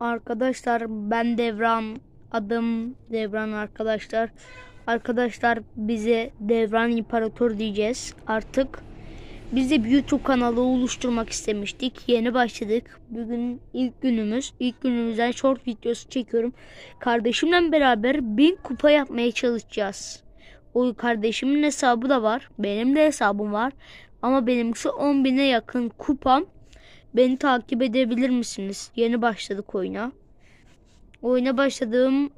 Arkadaşlar ben Devran. Adım Devran arkadaşlar. Arkadaşlar bize Devran İmparator diyeceğiz artık. Biz de bir YouTube kanalı oluşturmak istemiştik. Yeni başladık. Bugün ilk günümüz. İlk günümüzden short videosu çekiyorum. Kardeşimle beraber 1000 kupa yapmaya çalışacağız. O kardeşimin hesabı da var. Benim de hesabım var. Ama benimkisi 10.000'e yakın kupam. Beni takip edebilir misiniz? Yeni başladık oyuna. Oyuna başladığım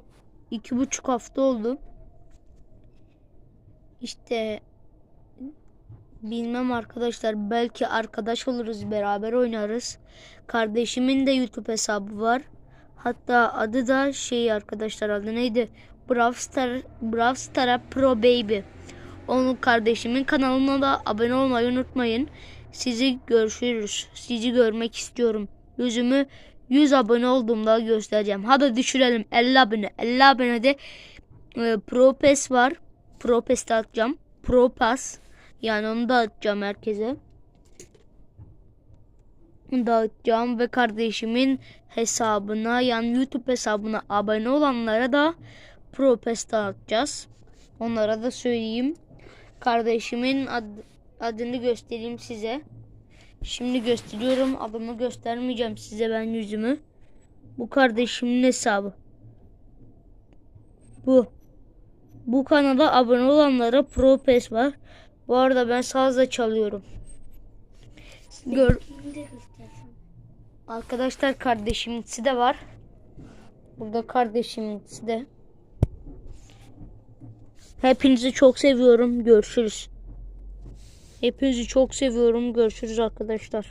iki buçuk hafta oldu. İşte bilmem arkadaşlar belki arkadaş oluruz beraber oynarız. Kardeşimin de YouTube hesabı var. Hatta adı da şey arkadaşlar adı neydi? Brawl Star, Brawl Star Pro Baby. Onun kardeşimin kanalına da abone olmayı unutmayın. Sizi görüşürüz. Sizi görmek istiyorum. Yüzümü 100 abone olduğumda göstereceğim. Hadi düşürelim 50 abone. 50 abonede e, Pro Pass var. Pro Pass de atacağım. Pro Pass. Yani onu da atacağım herkese. Dağıtacağım ve kardeşimin hesabına yani YouTube hesabına abone olanlara da Pro Pass dağıtacağız. Onlara da söyleyeyim. Kardeşimin ad- adını göstereyim size. Şimdi gösteriyorum. Adımı göstermeyeceğim size ben yüzümü. Bu kardeşimin hesabı. Bu. Bu kanala abone olanlara Pro Pass var. Bu arada ben sazla çalıyorum. Gör Arkadaşlar kardeşiminkisi de var. Burada kardeşiminkisi de. Hepinizi çok seviyorum. Görüşürüz. Hepinizi çok seviyorum. Görüşürüz arkadaşlar.